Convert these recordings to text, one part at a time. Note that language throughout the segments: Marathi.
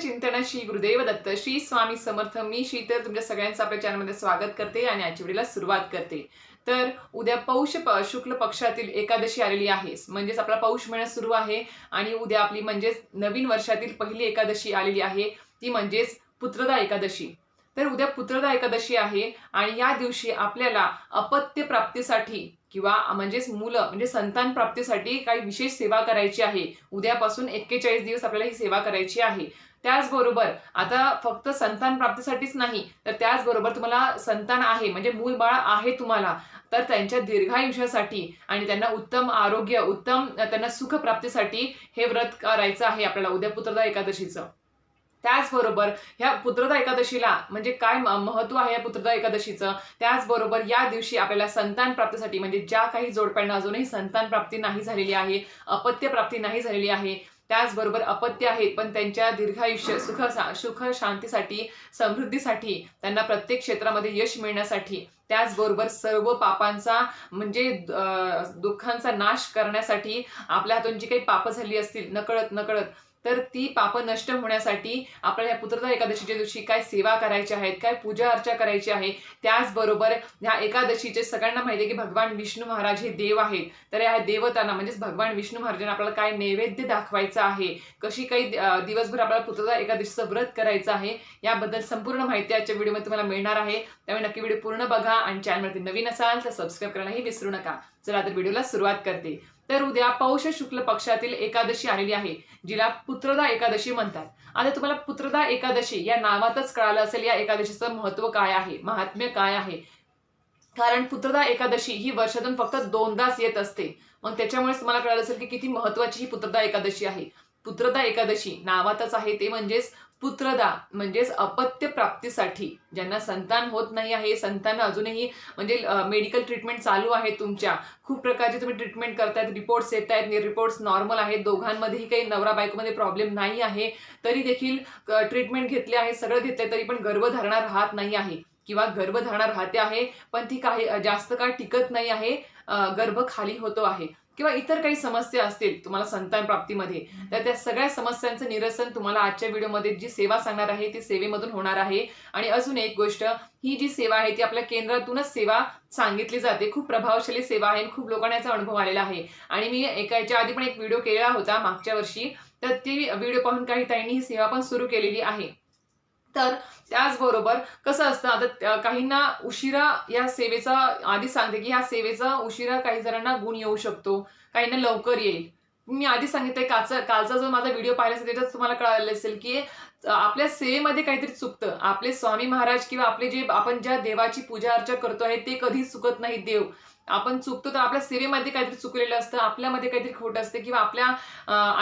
चिंतन श्री गुरुदेव दत्त श्री स्वामी समर्थ मी शीतल तुमच्या सगळ्यांचं आपल्या चॅनलमध्ये स्वागत करते आणि आजच्या वेळेला सुरुवात करते. तर उद्या पौष शुक्ल पक्षातील एकादशी आलेली आहे. म्हणजेच आपला पौष महिना सुरू आहे आणि उद्या आपली म्हणजेच नवीन वर्षातील पहिली एकादशी आलेली आहे. ती म्हणजेच पुत्रदा एकादशी. तर उद्या पुत्रदा एकादशी आहे आणि या दिवशी आपल्याला अपत्य प्राप्तीसाठी किंवा म्हणजेच मुलं म्हणजे संतान प्राप्तीसाठी काही विशेष सेवा करायची आहे. उद्यापासून एक्केचाळीस दिवस आपल्याला ही सेवा करायची आहे. त्याचबरोबर आता फक्त संतान प्राप्तीसाठीच नाही तर त्याचबरोबर तुम्हाला संतान आहे म्हणजे मूल बाळ आहे तुम्हाला तर त्यांच्या दीर्घायुष्यासाठी आणि त्यांना उत्तम आरोग्य उत्तम त्यांना सुख प्राप्तीसाठी हे व्रत करायचं आहे आपल्याला उद्या पुत्रदा एकादशीचं. त्याचबरोबर ह्या पुत्रदा एकादशीला म्हणजे काय महत्त्व आहे या पुत्रदा एकादशीचं? त्याचबरोबर या दिवशी आपल्याला संतान प्राप्तीसाठी म्हणजे ज्या काही जोडप्यांना अजूनही संतान प्राप्ती नाही झालेली आहे अपत्य प्राप्ती नाही झालेली आहे त्याचबरोबर अपत्य आहेत पण त्यांच्या दीर्घायुष्य सुख सुख शांतीसाठी समृद्धीसाठी त्यांना प्रत्येक क्षेत्रामध्ये यश मिळण्यासाठी त्याचबरोबर सर्व पापांचा म्हणजे दुःखांचा नाश करण्यासाठी आपल्या हातून जी काही पापं झाली असतील नकळत नकळत तर ती पाप नष्ट होण्यासाठी आपल्याला या पुत्रदा एकादशीच्या दिवशी काय सेवा करायच्या आहेत काय पूजा अर्चा करायची आहे त्याचबरोबर ह्या एकादशीचे सगळ्यांना माहिती आहे की भगवान विष्णू महाराज हे देव आहेत. तर या देवतांना म्हणजेच भगवान विष्णू महाराजांना आपल्याला काय नैवेद्य दाखवायचं आहे कशी काही दिवसभर आपल्याला पुत्रदा एकादशीचं व्रत करायचं आहे याबद्दल संपूर्ण माहिती आजच्या व्हिडिओमध्ये तुम्हाला मिळणार आहे. त्यामुळे नक्की व्हिडिओ पूर्ण बघा आणि चॅनलवरती नवीन असाल तर सबस्क्राईब करायलाही विसरू नका. चला तर व्हिडिओला सुरुवात करते. तर उद्या पौष शुक्ल पक्षातील एकादशी आलेली आहे जिला पुत्रदा एकादशी म्हणतात. आता तुम्हाला पुत्रदा एकादशी या नावातच कळालं असेल या एकादशीचं महत्त्व काय आहे महात्म्य काय आहे? कारण पुत्रदा एकादशी ही वर्षातून फक्त दोनदाच येत असते. मग त्याच्यामुळेच तुम्हाला कळालं असेल की किती महत्वाची ही पुत्रदा एकादशी आहे. पुत्रदा एकादशी नावातच आहे ते म्हणजेच पुत्रदा म्हणजेच अपत्य प्राप्तीसाठी ज्यांना संतान होत नाही आहे संतान अजूनही म्हणजे मेडिकल ट्रीटमेंट चालू आहे तुमच्या. खूप प्रकारचे तुम्ही ट्रीटमेंट करतायत रिपोर्ट्स येत आहेत रिपोर्ट्स नॉर्मल आहेत. दोघांमध्येही काही नवरा बायकोमध्ये प्रॉब्लेम नाही आहे. तरी देखील ट्रीटमेंट घेतले आहे सगळं घेतले तरी पण गर्भधारणा राहत नाही आहे. किंवा गर्भधारणा राहते आहे पण ती काही जास्त काळ टिकत नाही आहे. गर्भ खाली होतो आहे. किंवा इतर काही समस्या असतील तुम्हाला संतान प्राप्तीमध्ये तर त्या सगळ्या समस्यांचं निरसन तुम्हाला आजच्या व्हिडिओमध्ये जी सेवा सांगणार आहे ती सेवेमधून होणार आहे. आणि अजून एक गोष्ट ही जी सेवा आहे ती आपल्या केंद्रातूनच सेवा सांगितली जाते. खूप प्रभावशाली सेवा आहे आणि खूप लोकांना याचा अनुभव आलेला आहे. आणि मी एका याच्या आधी पण एक व्हिडिओ केलेला होता मागच्या वर्षी तर ती व्हिडिओ पाहून काही ताईंनी ही सेवा पण सुरू केलेली आहे. तर त्याचबरोबर कसं असतं आता काहींना उशिरा या सेवेचा आधी सांगते की ह्या सेवेचा उशिरा काही जणांना गुण येऊ शकतो काहींना लवकर येईल. मी आधी सांगितलंय कालचा कालचा जो माझा व्हिडिओ पाहिला असेल त्याच्यात तुम्हाला कळालं असेल की आपल्या सेवेमध्ये काहीतरी चुकतं. आपले स्वामी महाराज किंवा आपले जे आपण ज्या देवाची पूजा अर्चा करतो आहे ते कधीच चुकत नाही देव. आपण चुकतो तर आपल्या सेवेमध्ये काहीतरी चुकलेलं असतं आपल्यामध्ये काहीतरी खोट असते किंवा आपल्या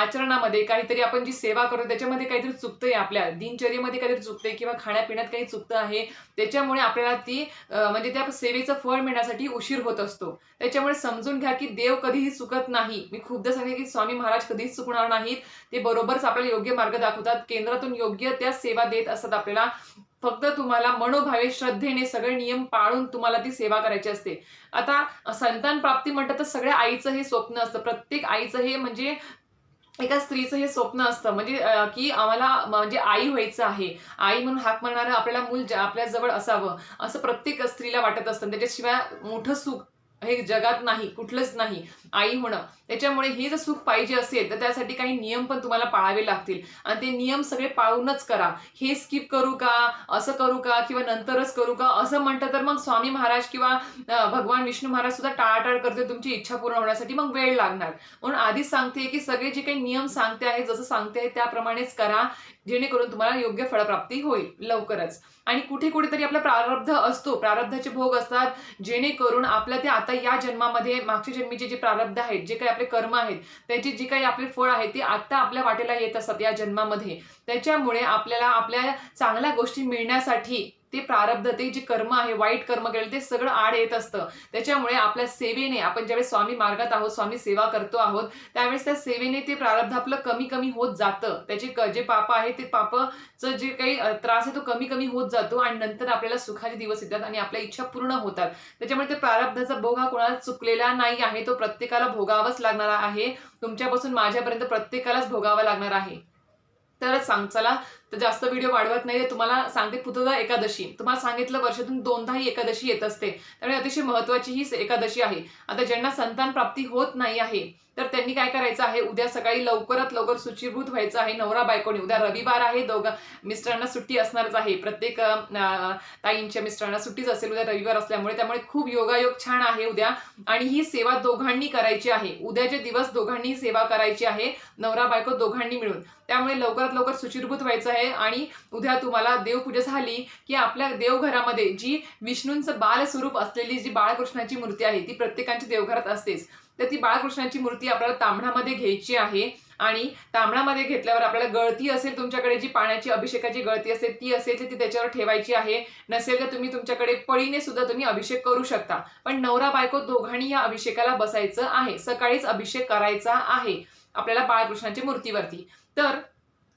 आचरणामध्ये काहीतरी आपण जी सेवा करतो त्याच्यामध्ये काहीतरी चुकतंय आपल्या. दिनचर्येमध्ये काहीतरी चुकतंय किंवा खाण्यापिण्यात काही चुकतं आहे त्याच्यामुळे आपल्याला ती म्हणजे त्या सेवेचं फळ मिळण्यासाठी उशीर होत असतो. त्याच्यामुळे समजून घ्या की देव कधीही चुकत नाही. मी खूपदा सांगते की स्वामी महाराज कधीच चुकणार नाहीत. ते बरोबरच आपल्याला योग्य मार्ग दाखवतात. केंद्रातून योग्य योग्य त्या सेवा देत असतात आपल्याला. फक्त तुम्हाला मनोभावे श्रद्धेने सगळे नियम पाळून तुम्हाला ती सेवा करायची असते. आता संतान प्राप्ती म्हणतात तर सगळ्या आईचं हे स्वप्न असतं. प्रत्येक आईचं हे म्हणजे एका स्त्रीचं हे स्वप्न असतं. म्हणजे की आम्हाला म्हणजे आई व्हायचं आहे. आई म्हणून हाक मारणारं आपल्याला मूल आपल्या जवळ असावं. असं प्रत्येक स्त्रीला वाटत असतं. त्याच्याशिवाय मोठं सुख हे जगात नाही कुठलंच नाही आई होणं. त्याच्यामुळे हे जर सुख पाहिजे असेल तर त्यासाठी काही नियम पण तुम्हाला पाळावे लागतील. आणि ते नियम सगळे पाळूनच करा. हे स्किप करू का असं करू का किंवा नंतरच करू का असं म्हणतं तर मग स्वामी महाराज किंवा भगवान विष्णू महाराज सुद्धा टाळाटाळ करते तुमची इच्छा पूर्ण होण्यासाठी मग वेळ लागणार. म्हणून आधीच सांगते की सगळे जे काही नियम सांगते आहे जसं सांगते आहे त्याप्रमाणेच करा. जेणेकरून तुम्हाला योग्य फळप्राप्ती होईल लवकरच. आणि कुठे कुठेतरी आपला प्रारब्ध असतो. प्रारब्धाचे भोग असतात. जेणेकरून आपल्या ते आता या जन्मामध्ये मागच्या जन्मीचे जे प्रारब्ध आहेत जे काही आपले कर्म आहेत त्याचे जे काही आपले फळ आहे ते आत्ता आपल्या वाटेला येत असतात या जन्मामध्ये. त्याच्यामुळे आपल्याला आपल्या चांगल्या गोष्टी मिळण्यासाठी ते प्रारब्ध ते जे कर्म आहे वाईट कर्म केलं ते सगळं आड येत असतं. त्याच्यामुळे आपल्या सेवेने आपण ज्यावेळेस स्वामी मार्गात आहोत स्वामी सेवा करतो आहोत त्यावेळेस त्या सेवेने ते प्रारब्ध आपलं कमी कमी होत जातं. त्याचे जे पाप आहे ते पापचं जे काही त्रास आहे तो कमी कमी होत जातो आणि नंतर आपल्याला सुखाचे दिवस येतात आणि आपल्या इच्छा पूर्ण होतात. त्याच्यामुळे ते प्रारब्धाचा भोग हा कोणाला चुकलेला नाही आहे तो प्रत्येकाला भोगावाच लागणारा आहे. तुमच्यापासून माझ्यापर्यंत प्रत्येकालाच भोगावा लागणार आहे. तरच सांग चला तर जास्त व्हिडिओ वाढवत नाही तुम्हाला सांगते पुतदा एकादशी. तुम्हाला सांगितलं वर्षातून दोनदा ही एकादशी येत असते. त्यामुळे अतिशय महत्वाची ही एकादशी आहे. आता ज्यांना संतान प्राप्ती होत नाही आहे तर त्यांनी काय करायचं आहे? उद्या सकाळी लवकरात लवकर सुचिभूत व्हायचं आहे नवरा बायकोनी. उद्या रविवार आहे दोघं मिस्टरांना सुट्टी असणारच आहे. प्रत्येक ताईंच्या मिस्टरांना सुट्टीच असेल उद्या रविवार असल्यामुळे. त्यामुळे खूप योगायोग छान आहे उद्या. आणि ही सेवा दोघांनी करायची आहे. उद्याचे दिवस दोघांनी सेवा करायची आहे नवरा बायको दोघांनी मिळून. त्यामुळे लवकरात लवकर सुचिरभूत व्हायचं आहे. आणि उद्या तुम्हाला देवपूजा झाली की आपल्या देवघरामध्ये जी विष्णूंचं बालस्वरूप असलेली जी बाळकृष्णाची मूर्ती आहे ती प्रत्येकाच्या देवघरात असतेच. तर ती बाळकृष्णाची मूर्ती आपल्याला तांबणामध्ये घ्यायची आहे. आणि तांबणामध्ये घेतल्यावर आपल्याला गळती असेल तुमच्याकडे जी पाण्याची अभिषेकाची गळती असेल ती असेल तर ती त्याच्यावर ठेवायची आहे. नसेल तर तुम्ही तुमच्याकडे पळीने सुद्धा तुम्ही अभिषेक करू शकता. पण नवरा बायको दोघांनी या अभिषेकाला बसायचं आहे. सकाळीच अभिषेक करायचा आहे आपल्याला बाळकृष्णाच्या मूर्तीवरती. तर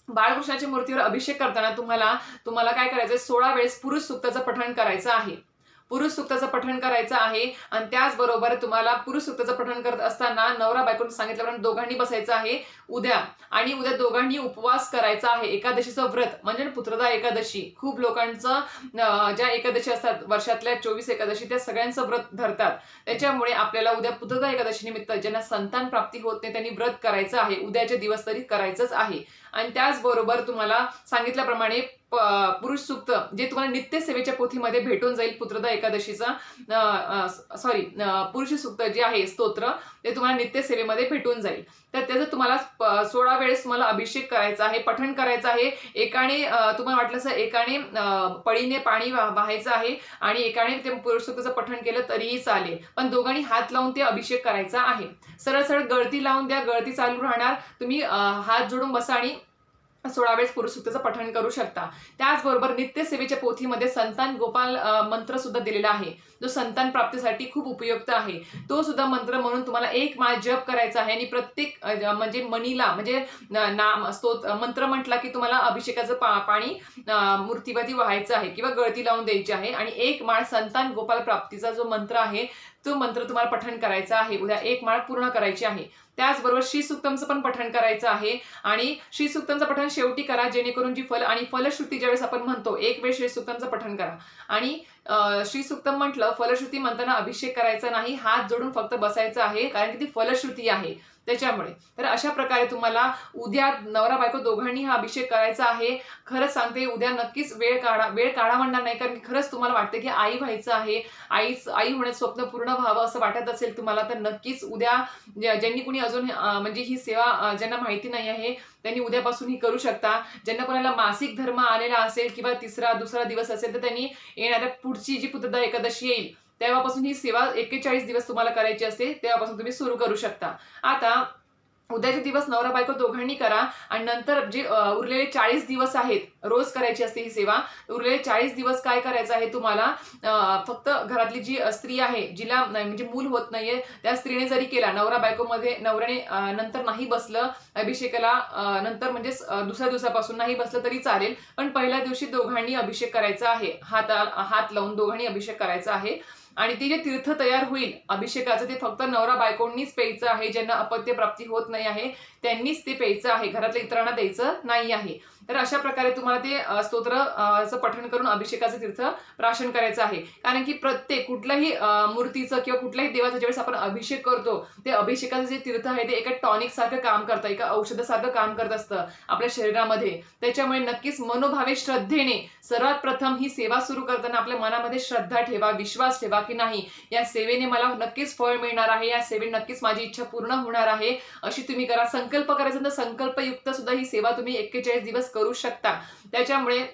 बाळकृष्णाच्या मूर्तीवर अभिषेक करताना तुम्हाला तुम्हाला काय करायचं सोळा वेळेस पुरुष सुक्ताचं पठण करायचं आहे. पुरुष सुक्ताचं पठण करायचं आहे. आणि त्याचबरोबर तुम्हाला पुरुष सुक्ताचं पठण करत असताना नवरा बायकोने सांगितल्याप्रमाणे दोघांनी बसायचं आहे. उद्या आणि उद्या दोघांनी उपवास करायचा आहे. एकादशीचं व्रत म्हणजे पुत्रदा एकादशी. खूप लोकांचं ज्या एकादशी असतात वर्षातल्या चोवीस एकादशी त्या सगळ्यांचं व्रत धरतात. त्याच्यामुळे आपल्याला उद्या पुत्रदा एकादशी निमित्त ज्यांना संतान प्राप्ती होत नाही त्यांनी व्रत करायचं आहे. उद्याचे दिवस तरी करायचंच आहे. आणि त्याचबरोबर तुम्हाला सांगितल्याप्रमाणे पुरुष सुक्त जे तुम्हाला नित्य सेवेच्या पोथीमध्ये भेटून जाईल पुत्रदा एकादशीचा सॉरी पुरुष सुक्त जे आहे स्तोत्र ते तुम्हाला नित्य सेवेमध्ये भेटून जाईल. तर त्याचं तुम्हाला प- सोळा वेळेस तुम्हाला अभिषेक करायचा आहे पठण करायचं आहे एकाने तुम्हाला वाटलं असं एकाने पळीने पाणी वा- वाहायचं आहे आणि एकाने ते पुरुष सुक्ताचं पठण केलं तरीही चालेल. पण दोघांनी हात लावून ते अभिषेक करायचा आहे. सरळ सरळ गळती लावून द्या गळती चालू राहणार. तुम्ही हात जोडून बसा आणि सोळा वेळेस पुरुष पठण करू शकता. त्याचबरोबर नित्यसेवेच्या पोथीमध्ये संतान गोपाल मंत्र सुद्धा दिलेला आहे. जो संतान प्राप्तीसाठी खूप उपयुक्त आहे. तो सुद्धा मंत्र म्हणून तुम्हाला एक माळ जप करायचा आहे आणि प्रत्येक म्हणजे मणीला म्हणजे नाम स्तोत मंत्र म्हटला की तुम्हाला अभिषेकाचं पा पाणी मूर्तीवरती व्हायचं आहे किंवा गळती लावून द्यायची आहे. आणि एक माळ संतान गोपाल प्राप्तीचा जो मंत्र आहे तो मंत्र तुम्हाला पठण करायचा आहे. उद्या एक माळ पूर्ण करायची आहे. त्याचबरोबर श्रीसुक्तमचं पण पठण करायचं आहे. आणि श्रीसुक्तमचं पठण शेवटी करा जेणेकरून जी फल आणि फलश्रुती ज्यावेळेस आपण म्हणतो एक वेळ श्रीसुक्तमचं पठण करा. आणि श्री सुक्तम म्हटलं फलश्रुती म्हणताना अभिषेक करायचा नाही हात जोडून फक्त बसायचं आहे कारण की ती फलश्रुती आहे त्याच्यामुळे. तर अशा प्रकारे तुम्हाला उद्या नवरा बायको दोघांनी हा अभिषेक करायचा आहे. खरंच सांगते उद्या नक्कीच वेळ काढा वेळ काढा म्हणणार नाही कारण की खरंच तुम्हाला वाटते की आई व्हायचं आहे. आईच आई होण्याचं स्वप्न पूर्ण व्हावं असं वाटत असेल तुम्हाला तर नक्कीच उद्या ज्या- ज्यांनी कुणी अजून म्हणजे ही सेवा ज्यांना माहिती नाही आहे त्यांनी उद्यापासून ही करू शकता. ज्यांना कोणाला मासिक धर्म आलेला असेल किंवा तिसरा दुसरा दिवस असेल तर त्यांनी येणाऱ्या पुढची जी पुत्रदा एकादशी येईल तेव्हापासून ही सेवा एक्केचाळीस दिवस तुम्हाला करायची असते तेव्हापासून तुम्ही सुरू करू शकता. आता उद्याचे दिवस नवरा बायको दोघांनी करा आणि नंतर जे उरलेले चाळीस दिवस आहेत रोज करायची असते ही सेवा उरलेले चाळीस दिवस काय करायचं आहे तुम्हाला? फक्त घरातली जी स्त्री आहे जिला म्हणजे मूल होत नाहीये त्या स्त्रीने जरी केला नवरा बायकोमध्ये नवऱ्याने नंतर नाही बसलं अभिषेकाला नंतर म्हणजे दुसऱ्या दिवसापासून नाही बसलं तरी चालेल पण पहिल्या दिवशी दोघांनी अभिषेक करायचा आहे. हात हात लावून दोघांनी अभिषेक करायचा आहे. आणि ते जे तीर्थ तयार होईल अभिषेकाचं ते फक्त नवरा बायकोंनीच प्यायचं आहे ज्यांना अपत्य प्राप्ती होत नाही आहे त्यांनीच ते प्यायचं आहे. घरातल्या इतरांना द्यायचं नाही आहे. तर अशा प्रकारे तुम्हाला ते स्तोत्र पठण करून अभिषेकाचं तीर्थ प्राशन करायचं आहे. कारण की प्रत्येक कुठल्याही मूर्तीचं किंवा कुठल्याही देवाचं ज्यावेळेस आपण अभिषेक करतो ते अभिषेकाचं जे तीर्थ आहे ते एका टॉनिक सारखं काम करतं एका औषधासारखं काम करत असतं आपल्या शरीरामध्ये. त्याच्यामुळे नक्कीच मनोभावे श्रद्धेने सर्वात प्रथम ही सेवा सुरू करताना आपल्या मनामध्ये श्रद्धा ठेवा विश्वास ठेवा की नाही या सेवेने मला नक्कीच फळ मिळणार आहे या सेवेने नक्कीच माझी इच्छा पूर्ण होणार आहे अशी तुम्ही करा. संकल्प करायचा तर संकल्पयुक्त सुद्धा ही सेवा तुम्ही एक्केचाळीस दिवस करू शकता. त्याच्यामुळे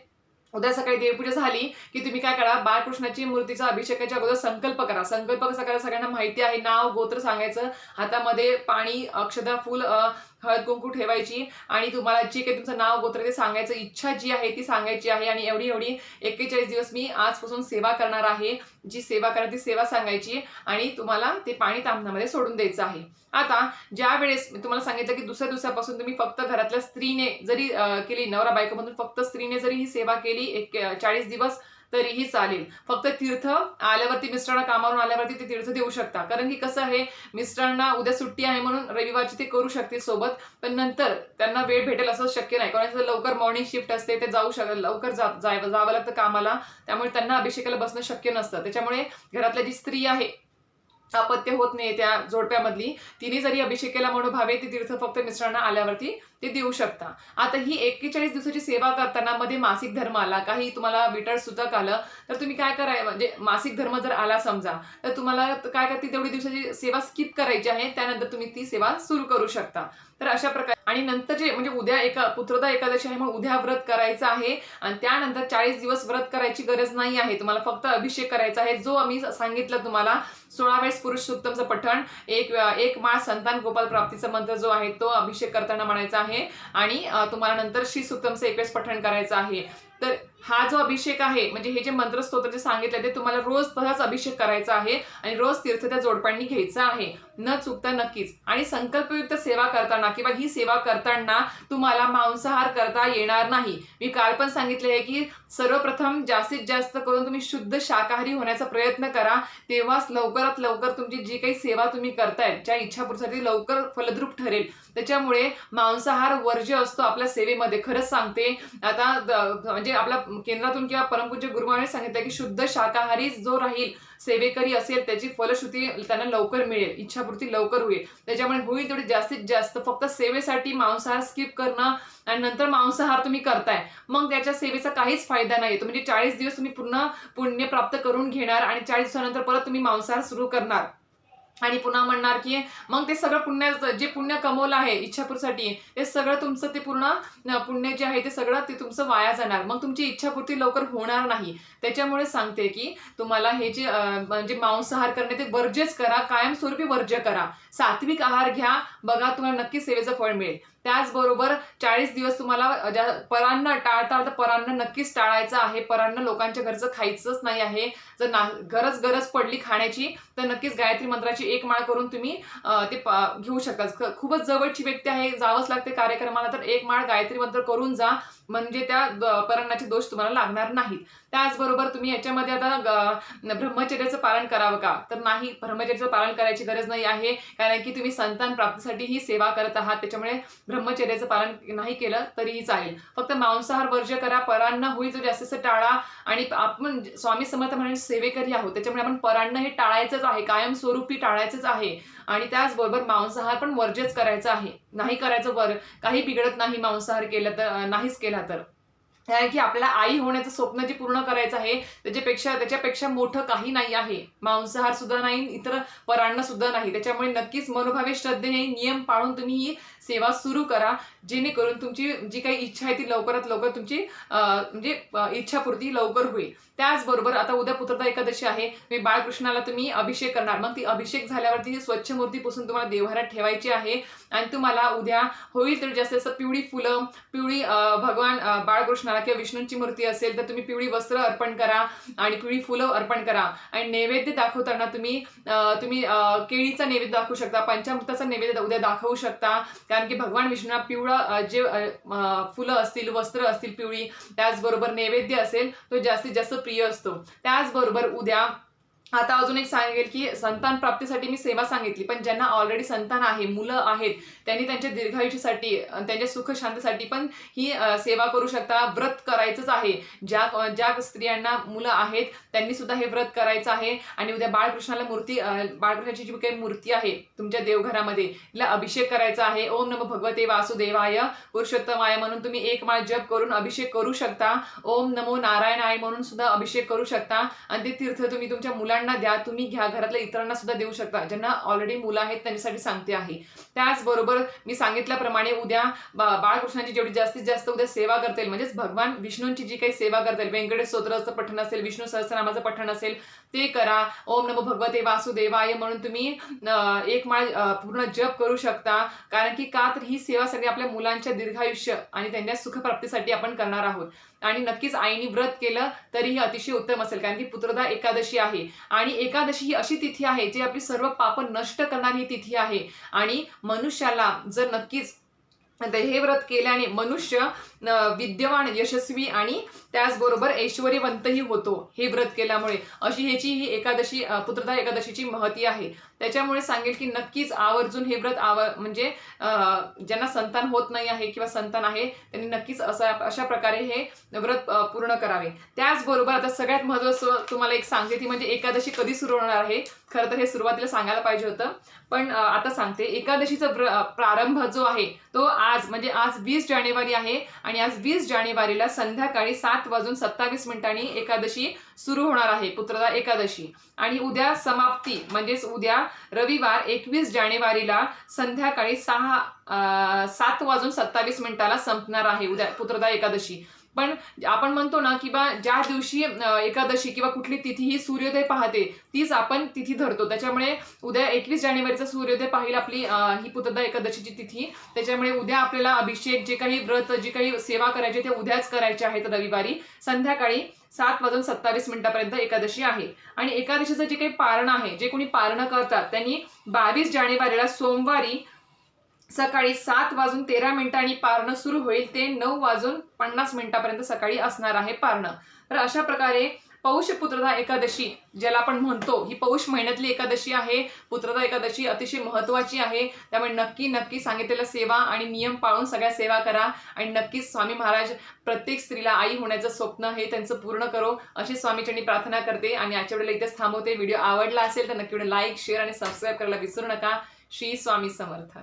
उद्या सकाळी देवपूजा झाली की तुम्ही काय करा बाळकृष्णाची मूर्तीचा अभिषेकाच्या अगोदर संकल्प करा. संकल्प कसा करा सगळ्यांना माहिती आहे नाव गोत्र सांगायचं. हातामध्ये पाणी अक्षदा फुल हळद कुंकू ठेवायची आणि तुम्हाला जे काही तुमचं नाव गोत्र ते सांगायचं इच्छा जी आहे ती सांगायची आहे आणि एवढी एवढी एक्केचाळीस दिवस मी आजपासून सेवा करणार आहे जी सेवा करा ती सेवा सांगायची आणि तुम्हाला ते पाणी तांबण्यामध्ये सोडून द्यायचं आहे. आता ज्या वेळेस तुम्हाला सांगितलं की दुसऱ्या दिवसापासून तुम्ही फक्त घरातल्या स्त्रीने जरी केली नवरा बायकोमधून फक्त स्त्रीने जरी ही सेवा केली एक चाळीस दिवस तरीही चालेल. फक्त तीर्थ आल्यावरती मिस्टरांना कामावरून आल्यावरती ते तीर्थ देऊ शकता. कारण की कसं आहे मिस्टरांना उद्या सुट्टी आहे म्हणून रविवारची ते करू शकतील सोबत पण नंतर त्यांना वेळ भेटेल असं शक्य नाही. कारण लवकर मॉर्निंग शिफ्ट असते ते जाऊ शकत लवकर जा जावं लागतं कामाला. त्यामुळे त्यांना अभिषेकाला बसणं शक्य नसतं. त्याच्यामुळे घरातल्या जी स्त्री आहे अपत्य होत नाही त्या जोडप्यामधली तिने जरी अभिषेकेला भावे ती तीर्थ फक्त मिस्टरांना आल्यावरती ते देऊ शकता. आता ही एक्केचाळीस दिवसाची सेवा करताना मध्ये मासिक धर्म आला काही तुम्हाला विटर सुतक आलं तर तुम्ही काय कराय म्हणजे मासिक धर्म जर आला समजा तर तुम्हाला काय करते तेवढी दिवसाची सेवा स्किप करायची आहे त्यानंतर तुम्ही ती सेवा सुरू करू शकता. तर अशा प्रकारे आणि नंतरचे म्हणजे उद्या एका पुत्रदा एकादशी आहे मग उद्या व्रत करायचं आहे आणि त्यानंतर चाळीस दिवस व्रत करायची गरज नाही आहे तुम्हाला फक्त अभिषेक करायचा आहे जो आम्ही सांगितलं तुम्हाला सोळा वेळेस पुरुष सुक्तमचं पठण एक एक माळ संतान गोपाल प्राप्तीचा मंत्र जो आहे तो अभिषेक करताना म्हणायचा आहे आणि तुम्हाला नंतर श्री सुक्तमचं एक वेळेस पठण करायचं आहे. तर हा जो अभिषेक आहे म्हणजे हे जे मंत्रस्तोत्र जे सांगितलं ते तुम्हाला रोज तसाच अभिषेक करायचा आहे आणि रोज तीर्थ त्या जोडप्यांनी घ्यायचा आहे. न चुकता नक्कीच. आणि संकल्पयुक्त सेवा करताना किंवा ही सेवा करताना तुम्हाला मांसाहार करता येणार नाही. मी काल पण सांगितले आहे की सर्वप्रथम जास्तीत जास्त करून तुम्ही शुद्ध शाकाहारी होण्याचा प्रयत्न करा. तेव्हाच लवकरात लवकर तुमची जी काही सेवा तुम्ही करताय ज्या इच्छापूर्तीसाठी लवकर फलद्रूप ठरेल. त्याच्यामुळे मांसाहार वर्ज्य असतो आपल्या सेवेमध्ये खरंच सांगते. आता द- म्हणजे आपला केंद्रातून किंवा परमपूज्य गुरुमाने सांगितलं की शुद्ध शाकाहारी जो राहील सेवेकरी असेल त्याची फलश्रुती त्यांना लवकर मिळेल इच्छापूर्ती लवकर होईल. त्याच्यामुळे होईल तेवढी जास्तीत जास्त फक्त सेवेसाठी मांसाहार स्किप करणं आणि नंतर मांसाहार तुम्ही करताय. मग त्याच्या सेवेचा काहीच फायदा नाही येतो म्हणजे चाळीस दिवस तुम्ही पूर्ण पुण्य प्राप्त करून घेणार आणि चाळीस दिवसानंतर परत तुम्ही मांसाहार सुरू करणार. आणि पुन्हा म्हणणार की मग ते सगळं पुण्य जे पुण्य कमवलं आहे इच्छापूरसाठी ते सगळं तुमचं ते पूर्ण पुण्य जे आहे ते सगळं ते तुमचं वाया जाणार. मग तुमची इच्छापूर्ती लवकर होणार नाही. त्याच्यामुळे सांगते की तुम्हाला हे जे म्हणजे मांसाहार करणे ते वर्ज्यच करा कायमस्वरूपी वर्ज्य करा. सात्विक आहार घ्या बघा तुम्हाला नक्की सेवेचं फळ मिळेल. त्याचबरोबर चाळीस दिवस तुम्हाला ज्या परांना टाळता तर परांना नक्कीच टाळायचं आहे. परांना लोकांच्या घरचं खायचंच नाही आहे. जर ना गरज गरज पडली खाण्याची तर नक्कीच गायत्री मंत्राची एक माळ करून तुम्ही ते घेऊ शकता खूपच जवळची व्यक्ती आहे जावंच लागते कार्यक्रमाला तर एक माळ गायत्री मंत्र करून जा. म्हणजे त्या द- दोष तुम्हाला लागणार नाहीत. त्याचबरोबर तुम्ही याच्यामध्ये आता ग- ब्रह्मचर्याचं पालन करावं का? तर नाही ब्रह्मचर्याचं पालन करायची गरज नाही आहे. कारण की तुम्ही संतान प्राप्तीसाठी ही सेवा करत आहात. त्याच्यामुळे ब्रह्मचर्याचं पालन नाही केलं तरीही चालेल. फक्त मांसाहार वर्ज्य करा. परान्न होईल तो जास्तीत जास्त टाळा. आणि आपण स्वामी समर्थ म्हणजे सेवेकरी आहोत. त्याच्यामुळे आपण परान्न हे टाळायचंच आहे. कायमस्वरूपी टाळायचंच आहे. आणि त्याचबरोबर मांसाहार पण वर्जेच करायचा आहे. नाही करायचं वर काही बिघडत नाही मांसाहार केला तर नाहीच केला तर. कारण की आपल्याला आई होण्याचं स्वप्न जे पूर्ण करायचं आहे त्याच्यापेक्षा त्याच्यापेक्षा मोठं काही नाही आहे. मांसाहार सुद्धा नाही इतर परांना सुद्धा नाही. त्याच्यामुळे नक्कीच मनोभावे श्रद्धेने नियम पाळून तुम्ही ही सेवा सुरू करा जेणेकरून तुमची जी काही इच्छा आहे ती लवकरात लवकर तुमची म्हणजे इच्छापूर्ती लवकर होईल. त्याचबरोबर आता उद्या पुत्रता एकादशी आहे मी बाळकृष्णाला तुम्ही अभिषेक करणार. मग ती अभिषेक झाल्यावरती ती स्वच्छ मूर्ती पुसून तुम्हाला देवघरात ठेवायची आहे आणि तुम्हाला उद्या होईल तर जास्त जास्त पिवळी फुलं पिवळी भगवान बाळकृष्णाला किंवा विष्णूंची मूर्ती असेल तर तुम्ही पिवळी वस्त्र अर्पण करा आणि पिवळी फुलं अर्पण करा. आणि नैवेद्य दाखवताना तुम्ही तुम्ही केळीचा नैवेद्य दाखवू शकता पंचामृताचा नैवेद्य उद्या दाखवू शकता. कारण की भगवान विष्णूंना पिवळं जे फुलं असतील वस्त्र असतील पिवळी त्याचबरोबर नैवेद्य असेल तो जास्तीत जास्त प्रिय असतो. त्याचबरोबर उद्या आता अजून एक सांगेल की संतान प्राप्तीसाठी मी सेवा सांगितली पण ज्यांना ऑलरेडी संतान आहे मुलं आहेत त्यांनी त्यांच्या दीर्घायुष्यासाठी त्यांच्या सुख शांतीसाठी पण ही सेवा करू शकता. व्रत करायचंच आहे. ज्या ज्या स्त्रियांना मुलं आहेत त्यांनी सुद्धा हे व्रत करायचं आहे. आणि उद्या बाळकृष्णाला मूर्ती बाळकृष्णाची जी काही मूर्ती आहे तुमच्या देवघरामध्ये तिला अभिषेक करायचा आहे. ओम नमो भगवते वासुदेवाय पुरुषोत्तमाय म्हणून तुम्ही एक माळ जप करून अभिषेक करू शकता. ओम नमो नारायण आय म्हणून सुद्धा अभिषेक करू शकता. आणि ते तीर्थ तुम्ही तुमच्या मुलांना द्या तुम्ही घ्या घरातल्या इतरांना सुद्धा देऊ शकता. ज्यांना ऑलरेडी मुलं आहेत त्यांच्यासाठी सांगते आहे. त्याचबरोबर मी सांगितल्याप्रमाणे उद्या बाळकृष्णांची बाळकृष्णाची जेवढी जास्तीत जास्त उद्या सेवा करतील म्हणजेच भगवान विष्णूंची जी काही सेवा करतील व्यंकटेश स्तोत्राचं पठण असेल विष्णू सहस्रनामाचं पठण असेल ते करा. ओम नमो भगवते वासुदेवाय म्हणून तुम्ही एक माळ पूर्ण जप करू शकता. कारण की का तर ही सेवा सगळी आपल्या मुलांच्या दीर्घायुष्य आणि त्यांच्या सुखप्राप्तीसाठी आपण करणार आहोत. आणि नक्कीच आईने व्रत केलं तरीही अतिशय उत्तम असेल कारण की पुत्रदा एकादशी आहे. आणि एकादशी ही अशी तिथी आहे जी आपली सर्व पाप नष्ट करणारी ही तिथी आहे. आणि मनुष्याला जर नक्कीच हे व्रत केल्याने मनुष्य विद्यमान यशस्वी आणि त्याचबरोबर ऐश्वर्यवंतही होतो हे व्रत केल्यामुळे. अशी ह्याची ही एकादशी पुत्रदा एकादशीची महती आहे. त्याच्यामुळे सांगेल की नक्कीच आवर्जून हे व्रत आव म्हणजे ज्यांना संतान होत नाही आहे किंवा संतान आहे त्यांनी नक्कीच असा अशा प्रकारे हे व्रत पूर्ण करावे. त्याचबरोबर आता सगळ्यात महत्त्वाचं तुम्हाला एक सांगते ती म्हणजे एकादशी कधी सुरू होणार आहे? खरं तर हे सुरुवातीला सांगायला पाहिजे होतं. पण आता सांगते. एकादशीचा प्रारंभ जो आहे तो आज म्हणजे आज वीस जानेवारी आहे आणि आज वीस जानेवारीला संध्याकाळी सात सात वाजून सत्तावीस मिनिटांनी एकादशी सुरू होणार आहे पुत्रदा एकादशी. आणि उद्या समाप्ती म्हणजेच उद्या रविवार एकवीस जानेवारीला संध्याकाळी सहा अं, सात वाजून सत्तावीस मिनिटाला संपणार आहे उद्या पुत्रदा एकादशी. पण आपण म्हणतो ना की बा ज्या दिवशी एकादशी किंवा कुठली तिथी ही सूर्योदय पाहते तीच आपण तिथी धरतो. त्याच्यामुळे उद्या एकवीस जानेवारीचा सूर्योदय पाहिल आपली ही पुत्रदा एकादशीची तिथी. त्याच्यामुळे उद्या आपल्याला अभिषेक जे काही व्रत जी काही सेवा करायची ते उद्याच करायचे आहेत रविवारी. संध्याकाळी सात वाजून सत्तावीस मिनिटापर्यंत एकादशी आहे. आणि एकादशीचं जे काही पारण आहे जे कोणी पारणं करतात त्यांनी बावीस जानेवारीला सोमवारी सकाळी सात वाजून तेरा मिनिटांनी पारणं सुरू होईल. ते नऊ वाजून पन्नास मिनिटापर्यंत सकाळी असणार आहे पारणं. तर अशा प्रकारे पौष पुत्रदा एकादशी ज्याला आपण म्हणतो ही पौष महिन्यातली एकादशी आहे. पुत्रदा एकादशी अतिशय महत्वाची आहे. त्यामुळे नक्की नक्की सांगितलेल्या सेवा आणि नियम पाळून सगळ्या सेवा करा. आणि नक्कीच स्वामी महाराज प्रत्येक स्त्रीला आई होण्याचं स्वप्न हे त्यांचं पूर्ण करो अशी स्वामीचरणी प्रार्थना करते. आणि आजच्या वेळेला इथेच थांबवते. व्हिडिओ आवडला असेल तर नक्की लाईक शेअर आणि सबस्क्राईब करायला विसरू नका. श्री स्वामी समर्थ.